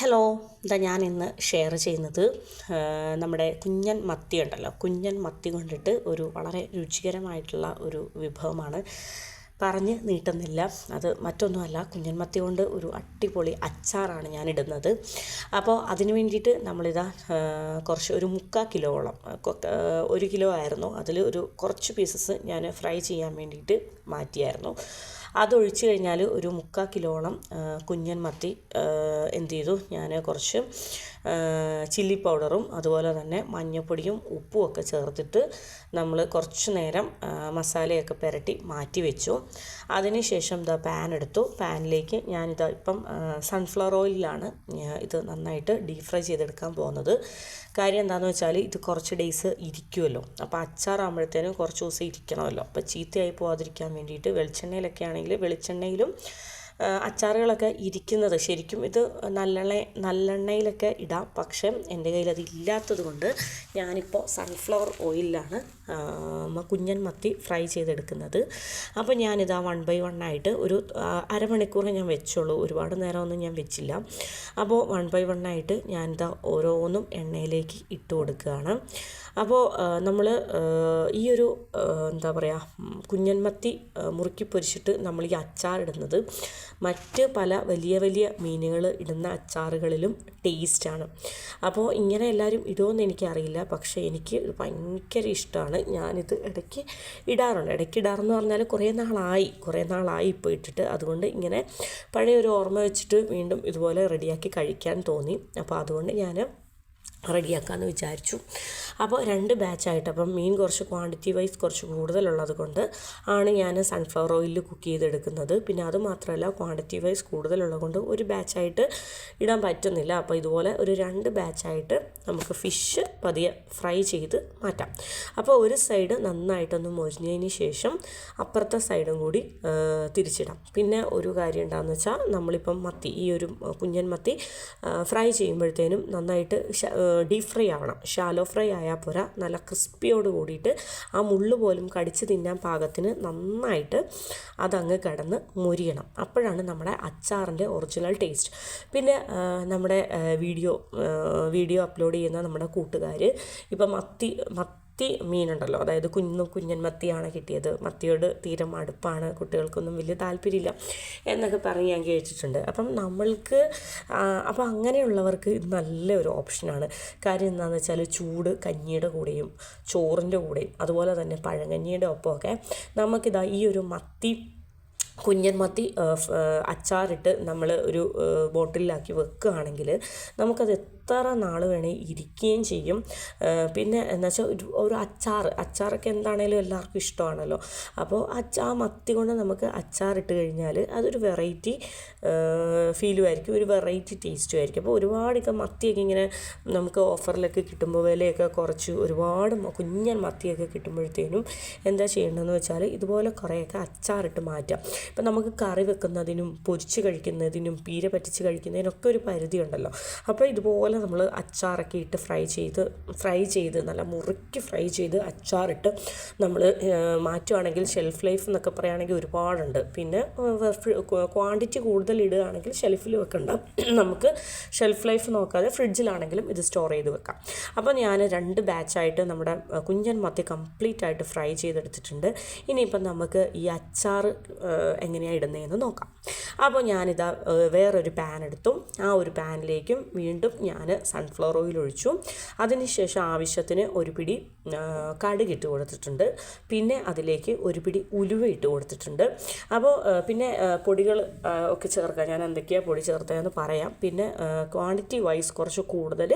Hello ഇതാ ഞാൻ ഇന്ന് ഷെയർ ചെയ്യുന്നത് നമ്മുടെ കുഞ്ഞൻ മത്തി ഉണ്ടല്ലോ. കുഞ്ഞൻ മത്തി കൊണ്ടിട്ട് ഒരു വളരെ രുചികരമായിട്ടുള്ള ഒരു വിഭവമാണ്. പറഞ്ഞ് നീട്ടുന്നില്ല. അത് മറ്റൊന്നുമല്ല കുഞ്ഞൻ മത്തി കൊണ്ട് ഒരു അടിപൊളി അച്ചാറാണ് ഞാൻ ഇടുന്നത്. അപ്പോൾ അതിന് വേണ്ടിയിട്ട് നമ്മളിതാ കുറച്ച് ഒരു മുക്കാൽ കിലോളം ഒരു കിലോ ആയിരുന്നു. അതിൽ ഒരു കുറച്ച് പീസസ് ഞാൻ ഫ്രൈ ചെയ്യാൻ വേണ്ടിയിട്ട് മാറ്റിയായിരുന്നു. അതൊഴിച്ച് കഴിഞ്ഞാൽ ഒരു മുക്കാൽ കിലോളം കുഞ്ഞൻ മത്തി എന്ത് ചെയ്തു ഞാൻ കുറച്ച് ചില്ലി പൗഡറും അതുപോലെ തന്നെ മഞ്ഞൾപ്പൊടിയും ഉപ്പും ഒക്കെ ചേർത്തിട്ട് നമ്മൾ കുറച്ച് നേരം മസാലയൊക്കെ പുരട്ടി മാറ്റി വെച്ചു. അതിനുശേഷം ഇതാ പാൻ എടുത്തു. പാനിലേക്ക് ഞാനിതാ ഇപ്പം സൺഫ്ലവർ ഓയിലാണ് ഇത് നന്നായിട്ട് ഡീപ് ഫ്രൈ ചെയ്തെടുക്കാൻ പോകുന്നത്. കാര്യം എന്താണെന്ന് വെച്ചാൽ ഇത് കുറച്ച് ഡേയ്സ് ഇരിക്കുമല്ലോ അപ്പോൾ അച്ചാറാകുമ്പോഴത്തേനും കുറച്ച് ദിവസം ഇരിക്കണമല്ലോ. അപ്പോൾ ചീത്തയായി പോകാതിരിക്കാൻ വേണ്ടിയിട്ട് വെളിച്ചെണ്ണയിലൊക്കെ ആണെങ്കിൽ വെളിച്ചെണ്ണയിലും അച്ചാറുകളൊക്കെ ഇരിക്കുന്നത്. ശരിക്കും ഇത് നല്ലെണ്ണ നല്ലെണ്ണയിലൊക്കെ ഇടാം. പക്ഷേ എന്റെ കയ്യിൽ അത് ഇല്ലാത്തത് കൊണ്ട് ഞാനിപ്പോൾ സൺഫ്ലവർ ഓയിലാണ് ആ, കുഞ്ഞൻ മത്തി ഫ്രൈ ചെയ്തെടുക്കുന്നത്. അപ്പോൾ ഞാനിതാ വൺ ബൈ വൺ ആയിട്ട് ഒരു ആ, അരമണിക്കൂർ ഞാൻ വെച്ചോളൂ. ഒരുപാട് നേരമൊന്നും ഞാൻ വെച്ചില്ല. അപ്പോൾ വൺ ബൈ വൺ ആയിട്ട് ഞാനിതാ ഓരോന്നും എണ്ണയിലേക്ക് ഇട്ട് കൊടുക്കുകയാണ്. അപ്പോൾ നമ്മൾ ഈ ഒരു എന്താ പറയുക കുഞ്ഞൻ മത്തി മുറുക്കി പൊരിച്ചിട്ട് നമ്മൾ ഈ അച്ചാറിടുന്നത് മറ്റ് പല വലിയ വലിയ മീനുകൾ ഇടുന്ന അച്ചാറുകളിലും ടേസ്റ്റാണ് അപ്പോൾ ഇങ്ങനെ എല്ലാവരും ഇടുമെന്ന് എനിക്കറിയില്ല. പക്ഷേ എനിക്ക് ഭയങ്കര ഇഷ്ടമാണ്. ഞാനിത് ഇടയ്ക്ക് ഇടാറുണ്ട്. ഇടയ്ക്ക് ഇടാറെന്ന് പറഞ്ഞാൽ കുറേ നാളായി. കുറേ നാളായി ഇപ്പോൾ ഇട്ടിട്ട്. അതുകൊണ്ട് ഇങ്ങനെ പഴയ ഒരു ഓർമ്മ വെച്ചിട്ട് വീണ്ടും ഇതുപോലെ റെഡിയാക്കി കഴിക്കാൻ തോന്നി. അപ്പോൾ അതുകൊണ്ട് ഞാൻ റെഡിയാക്കാമെന്ന് വിചാരിച്ചു. അപ്പോൾ രണ്ട് ബാച്ചായിട്ട് അപ്പം മീൻ കുറച്ച് ക്വാണ്ടിറ്റി വൈസ് കുറച്ച് കൂടുതലുള്ളത് കൊണ്ട് ആണ് ഞാൻ സൺഫ്ലവർ ഓയിലിൽ കുക്ക് ചെയ്തെടുക്കുന്നത്. പിന്നെ അത് മാത്രമല്ല ക്വാണ്ടിറ്റി വൈസ് കൂടുതലുള്ളത് കൊണ്ട് ഒരു ബാച്ചായിട്ട് ഇടാൻ പറ്റുന്നില്ല. അപ്പോൾ ഇതുപോലെ ഒരു രണ്ട് ബാച്ചായിട്ട് നമുക്ക് ഫിഷ് പതിയെ ഫ്രൈ ചെയ്ത് മാറ്റാം. അപ്പോൾ ഒരു സൈഡ് നന്നായിട്ടൊന്ന് മൊരിഞ്ഞതിന് ശേഷം അപ്പുറത്തെ സൈഡും കൂടി തിരിച്ചിടാം. പിന്നെ ഒരു കാര്യം എന്താണെന്ന് വെച്ചാൽ നമ്മളിപ്പം മത്തി ഈ ഒരു കുഞ്ഞൻ മത്തി ഫ്രൈ ചെയ്യുമ്പോഴത്തേനും നന്നായിട്ട് ഡീപ് ഫ്രൈ ആവണം. ഷാലോ ഫ്രൈ ആയാൽ പോരാ. നല്ല ക്രിസ്പിയോട് കൂടിയിട്ട് ആ മുള്ളു പോലും കടിച്ച് തിന്നാൻ പാകത്തിന് നന്നായിട്ട് അതങ്ങ് കിടന്ന് മുരിയണം. അപ്പോഴാണ് നമ്മുടെ അച്ചാറിന്റെ ഒറിജിനൽ ടേസ്റ്റ്. പിന്നെ നമ്മുടെ വീഡിയോ വീഡിയോ അപ്ലോഡ് ചെയ്യുന്ന നമ്മുടെ കൂട്ടുകാർ ഇപ്പം മത്തി മത്തി മീനുണ്ടല്ലോ. അതായത് കുഞ്ഞു കുഞ്ഞൻ മത്തിയാണ് കിട്ടിയത്. മത്തിയോട് തീരെ മടുപ്പാണ്. കുട്ടികൾക്കൊന്നും വലിയ താല്പര്യമില്ല എന്നൊക്കെ പറഞ്ഞ് ഞാൻ കേട്ടിട്ടുണ്ട് അപ്പം നമ്മൾക്ക് അപ്പം അങ്ങനെയുള്ളവർക്ക് ഇത് നല്ലൊരു ഓപ്ഷനാണ്. കാര്യം എന്താണെന്ന് വെച്ചാൽ ചൂട് കഞ്ഞിയുടെ കൂടെയും ചോറിന്റെ കൂടെയും അതുപോലെ തന്നെ പഴങ്കഞ്ഞിയുടെ ഒപ്പമൊക്കെ നമുക്കിതാ ഈ ഒരു മത്തി കുഞ്ഞൻ മത്തി അച്ചാറിട്ട് നമ്മൾ ഒരു ബോട്ടിലാക്കി വെക്കുകയാണെങ്കിൽ നമുക്കത് എത്ര നാൾ വേണേൽ ഇരിക്കുകയും ചെയ്യും. പിന്നെ എന്ന് വെച്ചാൽ ഒരു ഒരു അച്ചാർ അച്ചാറൊക്കെ എന്താണേലും എല്ലാവർക്കും ഇഷ്ടമാണല്ലോ. അപ്പോൾ അച്ചാ മത്തി കൊണ്ട് നമുക്ക് അച്ചാറിട്ട് കഴിഞ്ഞാൽ അതൊരു വെറൈറ്റി ഫീലും ആയിരിക്കും ഒരു വെറൈറ്റി ടേസ്റ്റും ആയിരിക്കും അപ്പോൾ ഒരുപാടൊക്കെ മത്തിയൊക്കെ ഇങ്ങനെ നമുക്ക് ഓഫറിലൊക്കെ കിട്ടുമ്പോൾ വിലയൊക്കെ കുറച്ച് ഒരുപാട് കുഞ്ഞൻ മത്തിയൊക്കെ കിട്ടുമ്പോഴത്തേനും എന്താ ചെയ്യേണ്ടതെന്ന് വെച്ചാൽ ഇതുപോലെ കുറേയൊക്കെ അച്ചാറിട്ട് മാറ്റാം. ഇപ്പം നമുക്ക് കറി വെക്കുന്നതിനും പൊരിച്ച് കഴിക്കുന്നതിനും പീര പറ്റിച്ച് കഴിക്കുന്നതിനൊക്കെ ഒരു പരിധി ഉണ്ടല്ലോ. അപ്പോൾ ഇതുപോലെ നമ്മൾ അച്ചാറൊക്കെ ഇട്ട് ഫ്രൈ ചെയ്ത് ഫ്രൈ ചെയ്ത് നല്ല മുറുക്കി ഫ്രൈ ചെയ്ത് അച്ചാറിട്ട് നമ്മൾ മാറ്റുവാണെങ്കിൽ ഷെൽഫ് ലൈഫ് എന്നൊക്കെ പറയുകയാണെങ്കിൽ ഒരുപാടുണ്ട്. പിന്നെ ക്വാണ്ടിറ്റി കൂടുതൽ ഇടുകയാണെങ്കിൽ ഷെൽഫിൽ വെക്കണ്ട നമുക്ക് ഷെൽഫ് ലൈഫ് നോക്കാതെ ഫ്രിഡ്ജിലാണെങ്കിലും ഇത് സ്റ്റോർ ചെയ്ത് വെക്കാം. അപ്പോൾ ഞാൻ രണ്ട് ബാച്ചായിട്ട് നമ്മുടെ കുഞ്ഞൻ മത്തി കംപ്ലീറ്റ് ആയിട്ട് ഫ്രൈ ചെയ്തെടുത്തിട്ടുണ്ട്. ഇനിയിപ്പം നമുക്ക് ഈ അച്ചാർ എങ്ങനെയാണ് ഇടുന്നതെന്ന് നോക്കാം. അപ്പോൾ ഞാനിതാ വേറൊരു പാൻ എടുത്തു. ആ ഒരു പാനിലേക്കും വീണ്ടും ഞാൻ സൺഫ്ലവർ ഓയിൽ ഒഴിച്ചു. അതിനുശേഷം ആവശ്യത്തിന് ഒരു പിടി കടുകിട്ട് കൊടുത്തിട്ടുണ്ട്. പിന്നെ അതിലേക്ക് ഒരു പിടി ഉലുവ ഇട്ട് കൊടുത്തിട്ടുണ്ട്. അപ്പോൾ പിന്നെ പൊടികൾ ഒക്കെ ചേർക്കാം. ഞാൻ എന്തൊക്കെയാണ് പൊടി ചേർത്തതെന്ന് പറയാം. പിന്നെ ക്വാണ്ടിറ്റി വൈസ് കുറച്ച് കൂടുതൽ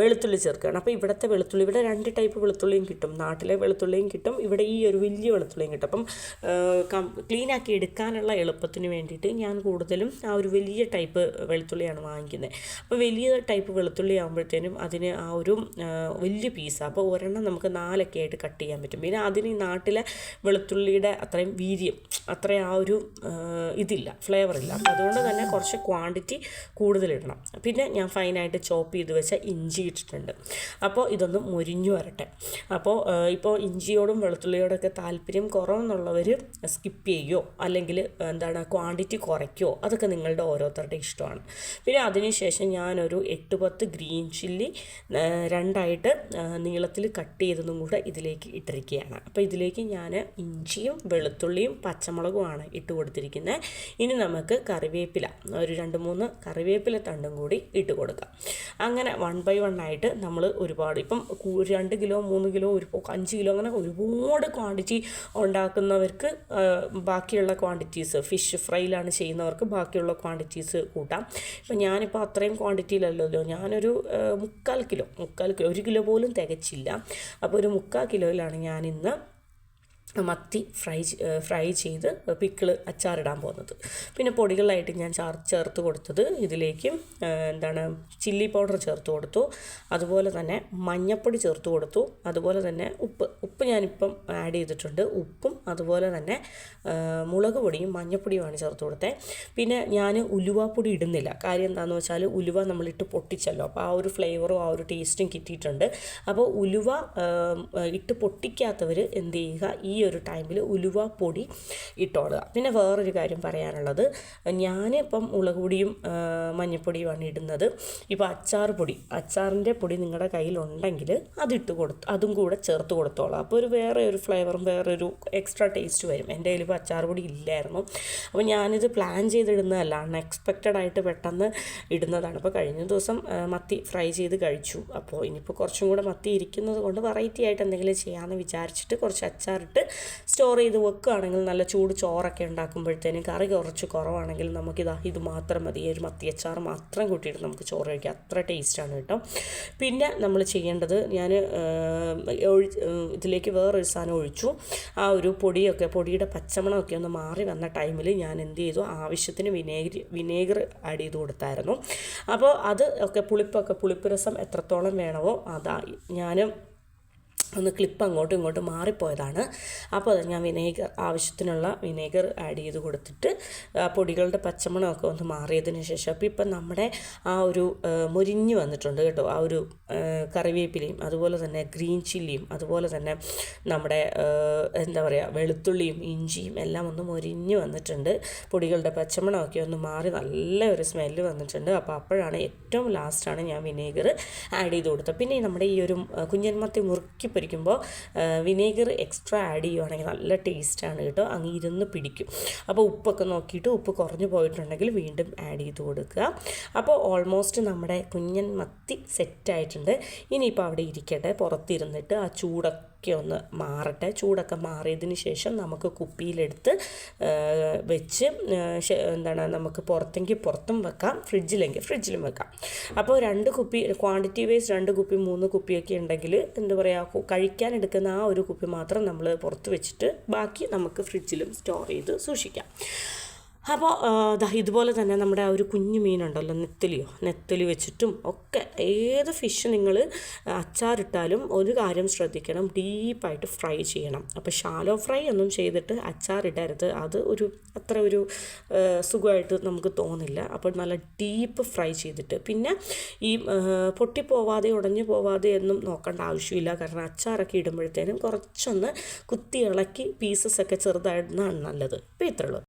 വെളുത്തുള്ളി ചേർക്കുകയാണ്. അപ്പോൾ ഇവിടുത്തെ വെളുത്തുള്ളി ഇവിടെ രണ്ട് ടൈപ്പ് വെളുത്തുള്ളിയും കിട്ടും. നാട്ടിലെ വെളുത്തുള്ളിയും കിട്ടും. ഇവിടെ ഈ ഒരു വലിയ വെളുത്തുള്ളിയും കിട്ടും. അപ്പം ക്ലീൻ ആക്കി എടുക്കാനുള്ള എളുപ്പത്തിന് വേണ്ടിയിട്ട് ഞാൻ കൂടുതലും ആ ഒരു വലിയ ടൈപ്പ് വെളുത്തുള്ളിയാണ് വാങ്ങിക്കുന്നത്. അപ്പോൾ വലിയ ടൈപ്പ് വെളുത്തുള്ളി ആകുമ്പോഴത്തേനും അതിന് ആ ഒരു വലിയ പീസ് അപ്പോൾ ഒരെണ്ണം നമുക്ക് നാലൊക്കെ ആയിട്ട് കട്ട് ചെയ്യാൻ പറ്റും. പിന്നെ അതിന് ഈ നാട്ടിലെ വെളുത്തുള്ളിയുടെ അത്രയും വീര്യം അത്ര ആ ഒരു ഇതില്ല ഫ്ലേവർ ഇല്ല. അതുകൊണ്ട് തന്നെ കുറച്ച് ക്വാണ്ടിറ്റി കൂടുതലിടണം പിന്നെ ഞാൻ ഫൈനായിട്ട് ചോപ്പ് ചെയ്ത് വെച്ച ഇഞ്ചി ഇട്ടിട്ടുണ്ട്. അപ്പോൾ ഇതൊന്നും മുരിഞ്ഞു വരട്ടെ. അപ്പോൾ ഇപ്പോൾ ഇഞ്ചിയോടും വെളുത്തുള്ളിയോടൊക്കെ താല്പര്യം കുറവെന്നുള്ളവർ സ്കിപ്പ് ചെയ്യുകയോ അല്ലെങ്കിൽ എന്താണ് ക്വാണ്ടിറ്റി കുറയ്ക്കുമോ അതൊക്കെ നിങ്ങളുടെ ഓരോരുത്തരുടെ ഇഷ്ടമാണ്. പിന്നെ അതിനുശേഷം ഞാനൊരു എട്ട് പത്ത് ഗ്രീൻ ചില്ലി രണ്ടായിട്ട് നീളത്തിൽ കട്ട് ചെയ്തതും കൂടെ ഇതിലേക്ക് ഇട്ടിരിക്കുകയാണ്. അപ്പോൾ ഇതിലേക്ക് ഞാൻ ഇഞ്ചിയും വെളുത്തുള്ളിയും പച്ചമുളകുമാണ് ഇട്ട് കൊടുത്തിരിക്കുന്നത്. ഇനി നമുക്ക് കറിവേപ്പില ഒരു രണ്ട് മൂന്ന് കറിവേപ്പില തണ്ടും കൂടി ഇട്ട് കൊടുക്കാം. അങ്ങനെ വൺ ബൈ വൺ ആയിട്ട് നമ്മൾ ഒരുപാട് ഇപ്പം രണ്ട് കിലോ മൂന്ന് കിലോ ഒരു അഞ്ച് കിലോ അങ്ങനെ ഒരുപാട് ക്വാണ്ടിറ്റി ഉണ്ടാക്കുന്നവർക്ക് ആ, ബാക്കിയുള്ള ക്വാണ്ടിറ്റീസ് ഫിഷ് ഫ്രൈയിലാണ് ചെയ്യുന്നവർക്ക് ബാക്കിയുള്ള ക്വാണ്ടിറ്റീസ് കൂട്ടാം. ഇപ്പം ഞാനിപ്പോൾ അത്രയും ക്വാണ്ടിറ്റിയിലല്ലല്ലോ ഞാനൊരു മുക്കാൽ കിലോ മുക്കാൽ കിലോ ഒരു കിലോ പോലും തികച്ചില്ല. അപ്പോൾ ഒരു മുക്കാൽ കിലോയിലാണ് ഞാനിന്ന് മത്തി ഫ്രൈ ഫ്രൈ ചെയ്ത് പിക്കിൾ അച്ചാറിടാൻ പോകുന്നത്. പിന്നെ പൊടികളായിട്ട് ഞാൻ ചാർ ചേർത്ത് കൊടുത്തത് ഇതിലേക്ക് എന്താണ് ചില്ലി പൗഡർ ചേർത്ത് കൊടുത്തു. അതുപോലെ തന്നെ മഞ്ഞപ്പൊടി ചേർത്ത് കൊടുത്തു. അതുപോലെ തന്നെ ഉപ്പ്. ഉപ്പ് ഞാനിപ്പം ആഡ് ചെയ്തിട്ടുണ്ട്. ഉപ്പും അതുപോലെ തന്നെ മുളക് പൊടിയും മഞ്ഞപ്പൊടിയുമാണ് ചേർത്ത് കൊടുത്തത് പിന്നെ ഞാൻ ഉലുവാപ്പൊടി ഇടുന്നില്ല. കാര്യം എന്താണെന്ന് വെച്ചാൽ ഉലുവ നമ്മളിട്ട് പൊട്ടിച്ചല്ലോ. അപ്പോൾ ആ ഒരു ഫ്ലേവറും ആ ഒരു ടേസ്റ്റും കിട്ടിയിട്ടുണ്ട്. അപ്പോൾ ഉലുവ ഇട്ട് പൊട്ടിക്കാത്തവർ എന്ത് ചെയ്യുക ഈ ഒരു ടൈമിൽ ഉലുവ പൊടി ഇട്ടോളുക. പിന്നെ വേറൊരു കാര്യം പറയാനുള്ളത് ഞാനിപ്പം ഇപ്പം മുളക് പൊടിയും ആ, മഞ്ഞൾപ്പൊടിയുമാണ് ഇടുന്നത്. ഇപ്പോൾ അച്ചാർ പൊടി അച്ചാറിന്റെ പൊടി നിങ്ങളുടെ കയ്യിലുണ്ടെങ്കിൽ അതിട്ട് കൊടുത്ത് അതും കൂടെ ചേർത്ത് കൊടുത്തോളാം. അപ്പോൾ ഒരു വേറെ ഒരു ഫ്ലേവറും വേറെ ഒരു എക്സ്ട്രാ ടേസ്റ്റ് വരും. എന്റെ കയ്യിൽ ഇപ്പോൾ അച്ചാർ പൊടി ഇല്ലായിരുന്നു. അപ്പോൾ ഞാനിത് പ്ലാൻ ചെയ്തിടുന്നതല്ല അൺഎക്സ്പെക്റ്റഡ് ആയിട്ട് പെട്ടെന്ന് ഇടുന്നതാണ്. അപ്പോൾ കഴിഞ്ഞ ദിവസം മത്തി ഫ്രൈ ചെയ്ത് കഴിച്ചു. അപ്പോൾ ഇനിയിപ്പോൾ കുറച്ചും കൂടെ മത്തി ഇരിക്കുന്നത് കൊണ്ട് വെറൈറ്റി ആയിട്ട് എന്തെങ്കിലും ചെയ്യാമെന്ന് വിചാരിച്ചിട്ട് കുറച്ച് അച്ചാറിട്ട് സ്റ്റോർ ചെയ്ത് വെക്കുകയാണെങ്കിൽ നല്ല ചൂട് ചോറൊക്കെ ഉണ്ടാക്കുമ്പോഴത്തേനും കറി കുറച്ച് കുറവാണെങ്കിൽ നമുക്കിതാ ഇത് മാത്രം മതി. ഒരു മത്തിയച്ചാർ മാത്രം കൂട്ടിയിട്ട് നമുക്ക് ചോറ് കഴിക്കാം. അത്ര ടേസ്റ്റാണ് കേട്ടോ. പിന്നെ നമ്മൾ ചെയ്യേണ്ടത് ഞാൻ ഇതിലേക്ക് വേറൊരു സാധനം ഒഴിച്ചു. ആ ഒരു പൊടിയൊക്കെ പൊടിയുടെ പച്ചമണമൊക്കെ ഒന്ന് മാറി വന്ന ടൈമിൽ ഞാൻ എന്ത് ചെയ്തു? ആവശ്യത്തിന് വിനേഗർ വിനേഗർ ആഡ് ചെയ്ത് കൊടുത്തായിരുന്നു. അപ്പോൾ അത് ഒക്കെ പുളിപ്പൊക്കെ പുളിപ്പ് രസം എത്രത്തോളം വേണമോ അതായി ഞാൻ ഒന്ന് ക്ലിപ്പ് അങ്ങോട്ടും ഇങ്ങോട്ടും മാറിപ്പോയതാണ്. അപ്പോൾ അത് ഞാൻ വിനേഗർ ആവശ്യത്തിനുള്ള വിനേഗർ ആഡ് ചെയ്ത് കൊടുത്തിട്ട് പൊടികളുടെ പച്ചമണമൊക്കെ ഒന്ന് മാറിയതിന് ശേഷം അപ്പോൾ ഇപ്പം നമ്മുടെ ആ ഒരു മുരിഞ്ഞ് വന്നിട്ടുണ്ട് കേട്ടോ. ആ ഒരു കറിവേപ്പിലയും അതുപോലെ തന്നെ ഗ്രീൻ ചില്ലിയും അതുപോലെ തന്നെ നമ്മുടെ എന്താ പറയുക വെളുത്തുള്ളിയും ഇഞ്ചിയും എല്ലാം ഒന്ന് മുരിഞ്ഞ് വന്നിട്ടുണ്ട്. പൊടികളുടെ പച്ചമണമൊക്കെ ഒന്ന് മാറി നല്ല ഒരു സ്മെല്ല് വന്നിട്ടുണ്ട്. അപ്പോൾ അപ്പോഴാണ് ഏറ്റവും ലാസ്റ്റാണ് ഞാൻ വിനേഗർ ആഡ് ചെയ്ത് കൊടുത്തത്. പിന്നെ നമ്മുടെ ഈ ഒരു കുഞ്ഞന്മത്തെ മുറുക്കി പൊരിക്കുമ്പോൾ വിനേഗർ എക്സ്ട്രാ ആഡ് ചെയ്യുവാണെങ്കിൽ നല്ല ടേസ്റ്റാണ് കേട്ടോ. അങ്ങ് ഇരുന്ന് പിടിക്കും. അപ്പോൾ ഉപ്പൊക്കെ നോക്കിയിട്ട് ഉപ്പ് കുറഞ്ഞു പോയിട്ടുണ്ടെങ്കിൽ വീണ്ടും ആഡ് ചെയ്ത് കൊടുക്കുക. അപ്പോൾ ഓൾമോസ്റ്റ് നമ്മുടെ കുഞ്ഞൻ മത്തി സെറ്റായിട്ടുണ്ട് ഇനിയിപ്പോൾ അവിടെ ഇരിക്കട്ടെ. പുറത്തിരുന്നിട്ട് ആ ചൂടൊക്കെ ഒന്ന് മാറട്ടെ. ചൂടൊക്കെ മാറിയതിന് ശേഷം നമുക്ക് കുപ്പിയിലെടുത്ത് വെച്ച് എന്താണ് നമുക്ക് പുറത്തെങ്കിൽ പുറത്തും വെക്കാം ഫ്രിഡ്ജിലെങ്കിൽ ഫ്രിഡ്ജിലും വെക്കാം. അപ്പോൾ രണ്ട് കുപ്പി ക്വാണ്ടിറ്റി വൈസ് രണ്ട് കുപ്പി മൂന്ന് കുപ്പിയൊക്കെ ഉണ്ടെങ്കിൽ എന്താ പറയുക കഴിക്കാൻ എടുക്കുന്ന ആ ഒരു കുപ്പി മാത്രം നമ്മൾ പുറത്ത് വെച്ചിട്ട് ബാക്കി നമുക്ക് ഫ്രിഡ്ജിലും സ്റ്റോർ ചെയ്ത് സൂക്ഷിക്കാം. അപ്പോൾ ദാ ഇതുപോലെ തന്നെ നമ്മുടെ ആ ഒരു കുഞ്ഞു മീനുണ്ടല്ലോ നെത്തലിയോ? നെത്തലി വെച്ചിട്ടും ഒക്കെ ഏത് ഫിഷ് നിങ്ങൾ അച്ചാറിട്ടാലും ഒരു കാര്യം ശ്രദ്ധിക്കണം ഡീപ്പായിട്ട് ഫ്രൈ ചെയ്യണം. അപ്പോൾ ഷാലോ ഫ്രൈ ഒന്നും ചെയ്തിട്ട് അച്ചാറിടരുത്. അത് ഒരു അത്ര ഒരു സുഖമായിട്ട് നമുക്ക് തോന്നില്ല. അപ്പോൾ നല്ല ഡീപ്പ് ഫ്രൈ ചെയ്തിട്ട്. പിന്നെ ഈ പൊട്ടിപ്പോവാതെ ഉടഞ്ഞു പോവാതെ എന്നും നോക്കേണ്ട ആവശ്യമില്ല. കാരണം അച്ചാറൊക്കെ ഇടുമ്പോഴത്തേനും കുറച്ചൊന്ന് കുത്തി ഇളക്കി പീസസ് ഒക്കെ ചെറുതായിരുന്നാണ് നല്ലത്. അപ്പോൾ ഇത്രയുള്ളൂ